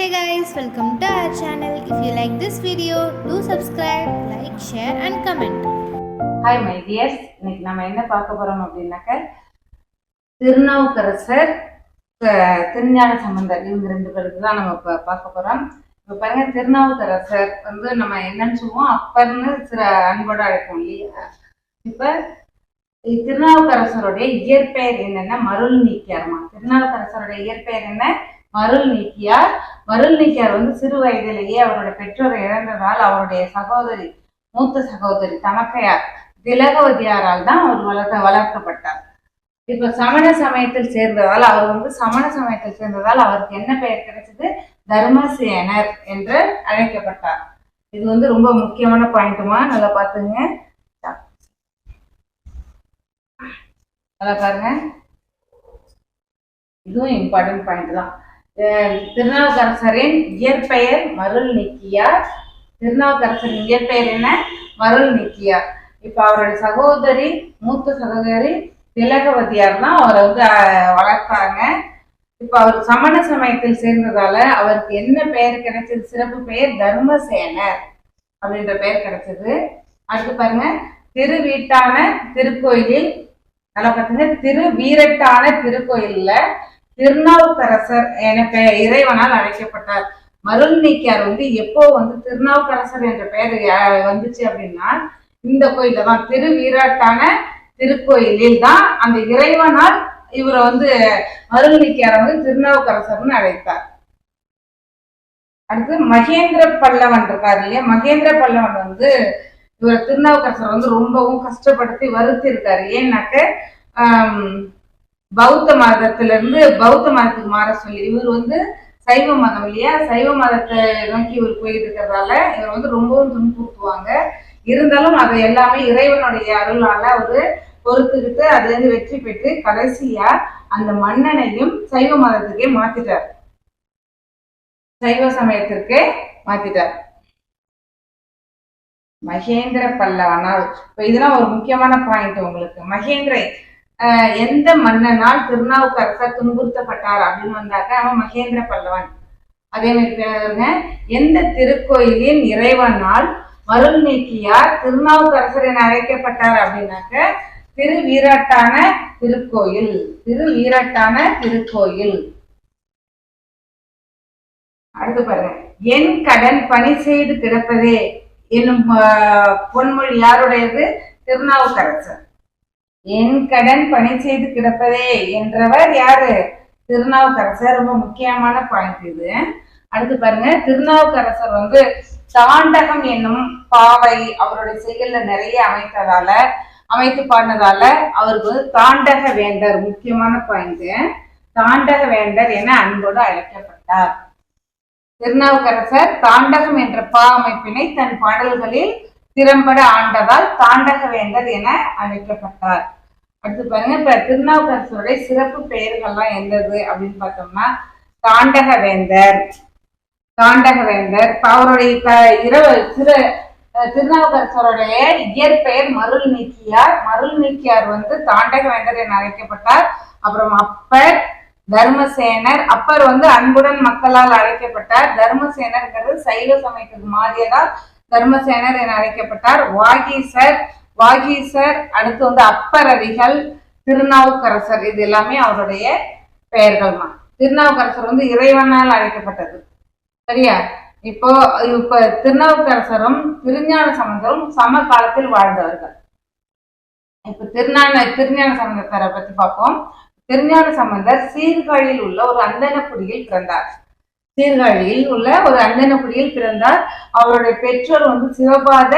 Hey guys welcome to our channel if you like this video do subscribe like share and comment hi my dears இன்னைக்கு நம்ம என்ன பார்க்க போறோம் அப்படின்னாக்க திருநாவுக்கரசர் திருஞான சம்பந்தர் இவங்க ரெண்டு பேருக்கு தான் நம்ம இப்போ பார்க்க போறோம். இப்போ பாருங்க திருநாவுக்கரசர் வந்து நம்ம என்னன்னு சொல்லுவோம்? அப்பர்னு சில அன்போடு அழைப்போம் இல்லையா? இப்போ திருநாவுக்கரசருடைய இயற்பெயர் என்னன்னா மருள் நீக்கியாரமா திருநாவுக்கரசருடைய இயற்பெயர் என்ன? மருள் நீக்கியார். மருள் நீக்கியார் வந்து சிறு வயதிலேயே அவருடைய பெற்றோரை இழந்ததால் அவருடைய சகோதரி மூத்த சகோதரி தமக்கையார் திலகவதியாரால் தான் அவர் வளர்க்க வளர்க்கப்பட்டார். இப்ப சமண சமயத்தில் சேர்ந்ததால் அவர் வந்து சமண சமயத்தில் சேர்ந்ததால் அவருக்கு என்ன பெயர் கிடைச்சது? தர்மசேனர் என்று அழைக்கப்பட்டார். இது வந்து ரொம்ப முக்கியமான பாயிண்ட்டுமா நல்லா பாத்துங்க நல்லா பாருங்க. இதுவும் இம்பார்ட்டன்ட் பாயிண்ட் தான். திருநாவுக்கரசரின் இயற்பெயர் மருள் நிக்கியார். திருநாவுக்கரசரின் இயற்பெயர் என்ன? மருள் நிக்கியார். இப்ப அவருடைய சகோதரி மூத்த சகோதரி திலகவதியார் தான் அவரை வந்து வளர்த்தாங்க. இப்ப அவர் சமண சமயத்தில் சேர்ந்ததால அவருக்கு என்ன பெயர் கிடைச்சது? சிறப்பு பெயர் தர்மசேனர் அப்படின்ற பெயர் கிடைச்சது. அடுத்து பாருங்க. திருவீட்டான திருக்கோயிலில் நல்லா பார்த்தீங்கன்னா திரு வீரட்டான திருக்கோயில்ல திருநாவுக்கரசர் என பெயர் இறைவனால் அழைக்கப்பட்டார். மருள் நீக்கியார் வந்து எப்போ வந்து திருநாவுக்கரசர் என்ற பெயர் வந்துச்சு அப்படின்னா இந்த கோயில்ல தான் திருவீராட்டான திருக்கோயிலில் தான் அந்த இறைவனால் இவரை வந்து மருள் நீக்கியாரை வந்து திருநாவுக்கரசர்னு அழைத்தார். அடுத்து மகேந்திர பல்லவன் இருக்கார் இல்லையா? மகேந்திர பல்லவன் வந்து இவர் திருநாவுக்கரசர் வந்து ரொம்பவும் கஷ்டப்படுத்தி வருத்தி இருக்காரு ஏன்னாக்க பௌத்த மதத்துல இருந்து பௌத்த மதத்துக்கு மாற சொல்லி இவர் வந்து சைவ மதம் இல்லையா? சைவ மதத்தை நோக்கி இவர் போயிட்டு இருக்கிறதால இவர் வந்து ரொம்பவும் துன்புறுத்துவாங்க. இருந்தாலும் அதை எல்லாமே இறைவனுடைய அருளால அவரு பொறுத்துக்கிட்டு அதுல இருந்து வெற்றி பெற்று கடைசியா அந்த மன்னனையும் சைவ மதத்துக்கே மாத்திட்டார். சைவ சமயத்திற்கே மாத்திட்டார். மகேந்திர பல்லவனால் இப்ப இதெல்லாம் ஒரு முக்கியமான பாயிண்ட் உங்களுக்கு. மகேந்திர எந்த மன்னனால் திருநாவுக்கரசர் துன்புறுத்தப்பட்டார் அப்படின்னு வந்தாக்க அவன் மகேந்திர பல்லவன். அதே மாதிரி எந்த திருக்கோயிலின் இறைவனால் மருள் நீக்கியார் திருநாவுக்கரசர் என அழைக்கப்பட்டார் அப்படின்னாக்க திருவீராட்டான திருக்கோயில். திருவீராட்டான திருக்கோயில். அடுத்து பாருங்க. என் கடன் பணி செய்து கிடப்பதே என்னும் பொன்மொழி யாருடையது? திருநாவுக்கரசர். என் கடன் பணி செய்து கிடப்பதே என்றவர் யாரு? திருநாவுக்கரசர் ரொம்ப முக்கியமான பாயிண்ட் இது. அடுத்து பாருங்க திருநாவுக்கரசர் வந்து தாண்டகம் என்னும் பாவை அவருடைய செயல்ல நிறைய அமைத்ததால அமைத்து பாடினதால அவருக்கு வந்து தாண்டக வேந்தர் முக்கியமான பாயிண்ட் தாண்டக வேந்தர் என அன்போடு அழைக்கப்பட்டார். திருநாவுக்கரசர் தாண்டகம் என்ற பா அமைப்பினை தன் பாடல்களில் திறம்பட ஆண்டதால் தாண்டக வேந்தர் என அழைக்கப்பட்டார். அடுத்து பாருங்க இப்ப திருநாவுக்கரசருடைய சிறப்பு பெயர்கள்லாம் எந்தது அப்படின்னு பார்த்தோம்னா தாண்டகவேந்தர். தாண்டகவேந்தர் தாண்டக வேந்தர் இப்ப அவருடைய இப்ப இரவு சிறு திருநாவுக்கரசருடைய இயற்பெயர் மருள் நீக்கியார் மருள் நீக்கியார் வந்து தாண்டகவேந்தர் என அழைக்கப்பட்டார். அப்புறம் அப்பர் தர்மசேனர். அப்பர் வந்து அன்புடன் மக்களால் அழைக்கப்பட்டார். தர்மசேனர்ங்கிறது சைவ சமயத்துக்கு மாறியதால் தர்மசேனர் என அழைக்கப்பட்டார். வாகீசர் வாகீசர் அடுத்து வந்து அப்பரடிகள் திருநாவுக்கரசர் இது எல்லாமே அவருடைய பெயர்கள் தான். திருநாவுக்கரசர் வந்து இறைவனால் அழைக்கப்பட்டது. சரியா? இப்போ இப்ப திருநாவுக்கரசரும் திருஞான சம்பந்தரும் சம காலத்தில் வாழ்ந்தவர்கள். இப்ப திருஞான திருஞான சம்பந்தரை பத்தி பார்ப்போம். திருஞான சம்பந்தர் சீர்காழியில் உள்ள ஒரு அந்தனக்குடியில் பிறந்தார். சீர்காழியில் உள்ள ஒரு அந்தனக்குடியில் பிறந்தார். அவருடைய பெற்றோர் வந்து சிவபாத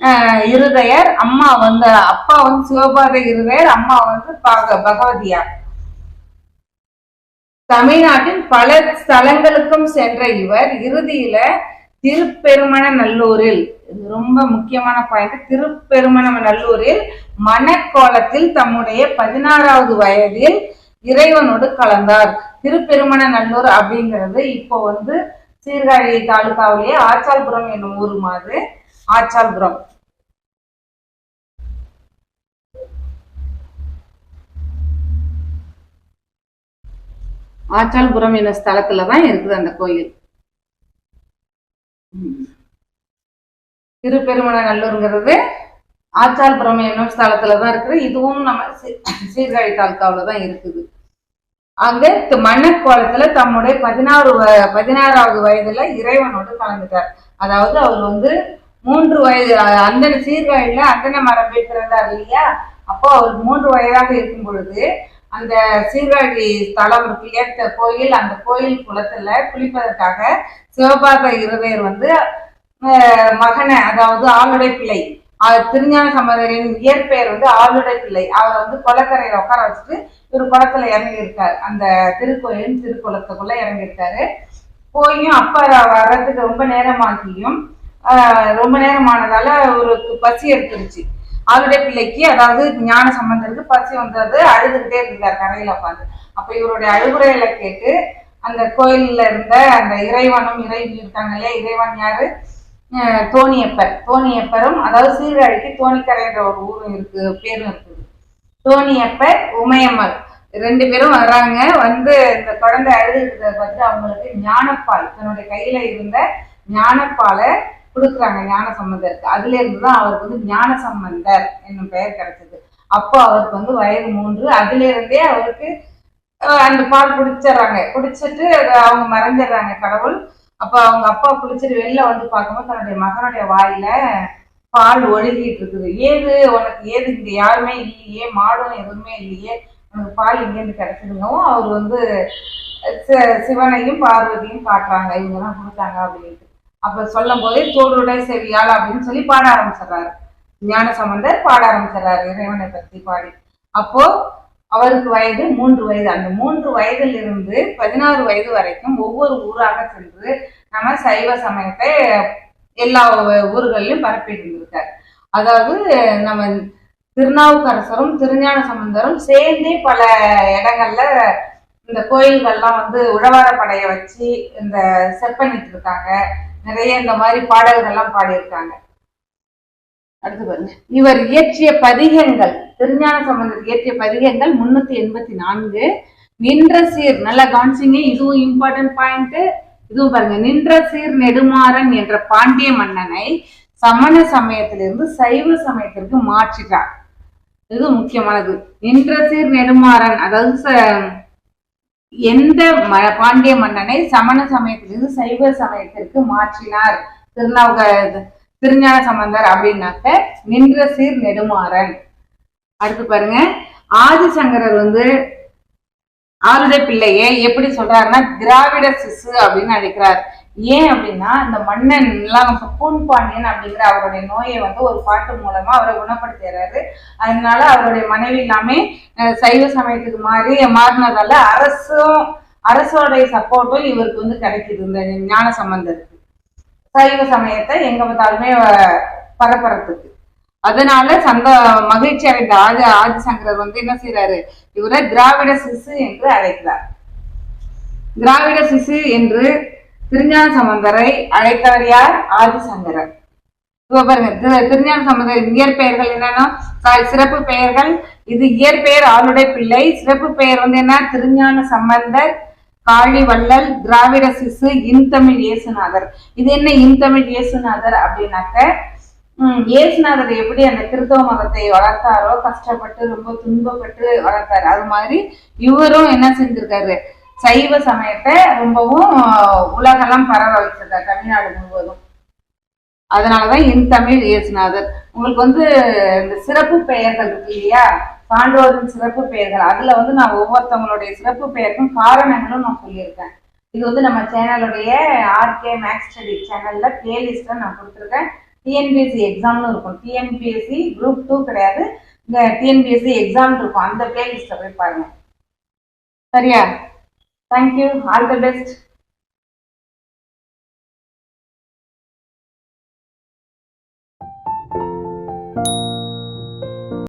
ஆஹ், இருதயர் அம்மா வந்து அப்பா வந்து சிவபாத இருதயர் அம்மா வந்து பக- பகவதியார். தமிழ்நாட்டின் பல ஸ்தலங்களுக்கும் சென்ற இவர் இறுதியில திருப்பெருமண நல்லூரில் இது ரொம்ப முக்கியமான பாயிண்ட் திருப்பெருமண நல்லூரில் மணக்கோலத்தில் தம்முடைய பதினாறாவது வயதில் இறைவனோடு கலந்தார். திருப்பெருமண நல்லூர் அப்படிங்கிறது இப்போ வந்து சீர்காழி தாலுகாவிலேயே ஆச்சால்புரம் என்னும் ஊர் மாதிரி. ஆச்சால்புரம். ஆச்சால்புரம் என்ற ஸ்தலத்துல தான் இருக்குது அந்த கோயில். திருப்பெருமநல்லூருங்கிறது ஆச்சால்புரம் என்னும் ஸ்தலத்துல தான் இருக்குது. இதுவும் நம்ம சீ- சீர்காழி தாலுக்காவில் தான் இருக்குது அங்க மன்னக்கோலத்துல தம்முடைய பதினாறு வ- பதினாறாவது வயதுல இறைவனோடு கலந்துட்டார். அதாவது அவர் வந்து மூன்று வயது அந்த சீர்காழியில அந்தன மரம் பிறந்தார் இல்லையா? அப்போ அவர் மூன்று வயதாக இருக்கும் பொழுது அந்த சீர்காழி ஸ்தலம் இருக்கு இல்லையா? கோயில் அந்த கோயில் குளத்துல குளிப்பதற்காக சிவபாத இருதயர் வந்து மகனை அதாவது ஆளுடைய பிள்ளை திருஞான சம்பந்தரின் இயற்பெயர் வந்து ஆளுடை பிள்ளை. அவரை வந்து கொலக்கரையில உட்கார வச்சுட்டு இவர் குளத்துல இறங்கி இருக்காரு அந்த திருக்கோயிலின் திருக்குளத்துக்குள்ள இறங்கி இருக்காரு போயும் அப்பா வர்றதுக்கு ரொம்ப நேரமாகியும் ஆஹ், ரொம்ப நேரமானதால அவருக்கு பசி எடுத்துருச்சு. ஆளுடைய பிள்ளைக்கு அதாவது ஞான சம்பந்தருக்கு பசி வந்தது அழுதுகிட்டே இருந்தார் கரையில உட்காந்து அப்ப இவருடைய அழுகுறையில கேட்டு அந்த கோயில்ல இருந்த அந்த இறைவனும் இறை இருக்காங்க இல்லையா? இறைவன் யாரு? தோணியப்பர். தோணியப்பரும் அதாவது சீர்காழிக்கு தோணிக்கரைன்ற ஒரு ஊரும் இருக்கு பேரும் இருக்குது தோணியப்பர் உமையம்மாள். ரெண்டு பேரும் வர்றாங்க வந்து இந்த குழந்தை அழுதுகிறத பார்த்துட்டு அவங்களுக்கு ஞானப்பால் தன்னுடைய கையில இருந்த ஞானப்பாலை கொடுக்குறாங்க ஞான சம்பந்தருக்கு. அதுல இருந்து தான் அவருக்கு வந்து ஞான சம்பந்தர் என்னும் பெயர் கிடைச்சது. அப்போ அவருக்கு வந்து வயது மூன்று. அதுல இருந்தே அவருக்கு அஹ், அந்த பால் குடிச்சிடுறாங்க. குடிச்சிட்டு அவங்க மறைஞ்சிடுறாங்க கடவுள். அப்ப அவங்க அப்பா குளிச்சுட்டு வெளில வந்து பார்க்கும்போது தன்னுடைய மகனுடைய வாயில பால் ஒழுகிட்டு இருக்குது. ஏது? உனக்கு ஏது? இங்க யாருமே இல்லையே. மாடும் எதுவுமே இல்லையே. உனக்கு பால் இங்கேருந்து கிடைச்சதுங்கவும் அவர் வந்து சிவனையும் பார்வதியும் காட்டுறாங்க. இவங்க கொடுத்தாங்க அப்படின்ட்டு. அப்ப சொல்லும் போதே தோடுடை செவியால் அப்படின்னு சொல்லி பாட ஆரம்பிச்சிடுறாரு. ஞான சம்பந்தர் பாட ஆரம்பிச்சிடுறாரு. இறைவனை பத்தி பாடி. அப்போ அவருக்கு வயது மூன்று வயது. அந்த மூன்று வயதிலிருந்து பதினாறு வயது வரைக்கும் ஒவ்வொரு ஊராக சென்று நம்ம சைவ சமயத்தை எல்லா ஊர்களிலும் பரப்பிட்டு இருந்திருக்காரு அதாவது நம்ம திருநாவுக்கரசரும் திருஞான சம்பந்தரும் சேர்ந்தே பல இடங்கள்ல இந்த கோயில்கள்லாம் வந்து உழவார வச்சு இந்த செப்பனிட்டு இருக்காங்க நிறைய இந்த மாதிரி பாடல்கள்லாம் பாடியிருக்காங்க. அடுத்து பாருங்க. இவர் இயற்றிய பதிகங்கள் திருஞான சம்பந்தர் இயற்றிய பதிகங்கள் முன்னூத்தி எண்பத்தி நான்கு. நின்ற சீர் நல்லா கவனிச்சிங்க இதுவும் இம்பார்ட்டன்ட் பாயிண்ட் இதுவும் பாருங்க நின்ற சீர் நெடுமாறன் என்ற பாண்டிய மன்னனை சமண சமயத்திலிருந்து சைவ சமயத்திற்கு மாற்றிட்டார். இது முக்கியமானது. நின்ற சீர் நெடுமாறன் அதாவது ச- எந்த ம- பாண்டிய மன்னனை சமண சமயத்திலிருந்து சைவ சமயத்திற்கு மாற்றினார். திருநாவுக திருஞான சம்பந்தர் அப்படின்னாக்க நின்ற சீர் நெடுமாறன். அடுத்து பாருங்க. ஆதிசங்கரர் வந்து ஆருடை பிள்ளையை எப்படி சொல்றாருன்னா திராவிட சிசு அப்படின்னு அழைக்கிறார். ஏன் அப்படின்னா இந்த மன்னன் எல்லாம் பூன் பாண்டியன் அப்படிங்கிற அவருடைய நோயை வந்து ஒரு பாட்டு மூலமா அவரை குணப்படுத்துறாரு அதனால அவருடைய மனைவி எல்லாமே சைவ சமயத்துக்கு மாறி மாறினதால அரசும் அரசோடைய சப்போர்ட்டும் இவருக்கு வந்து கிடைக்குது இந்த ஞான சம்பந்தருக்கு. சைவ சமயத்தை எங்க பார்த்தாலுமே பரப்புறதுக்கு. அதனால சந்த மகிழ்ச்சி அடைந்த ஆதி ஆதிசங்கரர் வந்து என்ன செய்யறாரு இவரை திராவிட சிசு என்று அழைக்கிறார். திராவிட சிசு என்று திருஞான சம்பந்தரை அழைத்தவர் யார்? ஆதிசங்கரர். இப்ப பாருங்க திருஞான சம்பந்தர் இயற்பெயர்கள் என்னன்னா சிறப்பு பெயர்கள். இது இயற்பெயர் ஆளுடைய பிள்ளை. சிறப்பு பெயர் வந்து என்ன? திருஞான சம்பந்தர் காளிவள்ளல் திராவிட சிசு இன்தமிழ் இயேசுநாதர். இது என்ன இன்தமிழ் இயேசுநாதர் அப்படின்னாக்க இயேசுநாதர் எப்படி அந்த கிறிஸ்தவ மதத்தை வளர்த்தாரோ கஷ்டப்பட்டு ரொம்ப துன்பப்பட்டு வளர்த்தாரு. அது மாதிரி இவரும் என்ன செஞ்சிருக்காரு? சைவ சமயத்தை ரொம்பவும் உலகெல்லாம் பரவ வச்சிருக்காரு தமிழ்நாடு முழுவதும். அதனாலதான் இன் தமிழ் இயேசுநாதர். உங்களுக்கு வந்து இந்த சிறப்பு பெயர்கள் இருக்கு இல்லையா? பாண்டவரின் சிறப்பு பெயர்கள். அதுல வந்து நான் ஒவ்வொருத்தவங்களுடைய சிறப்பு பெயருக்கும் காரணங்களும் நான் சொல்லியிருக்கேன். இது வந்து நம்ம சேனலுடைய ஆர்கே மேக்ஸ் ஸ்டடி சேனல்ல பிளேலிஸ்ட்ல நான் கொடுத்துருக்கேன். டிஎன்பிஎஸ்சி எக்ஸாம்னு இருக்கும். டிஎன்பிஎஸ்சி குரூப் டூ கிடையாது. இந்த டிஎன்பிஎஸ்சி எக்ஸாம் இருக்கும். அந்த பிளேலிஸ்ட்டை போய் பாருங்க. சரியா? Thank you all the best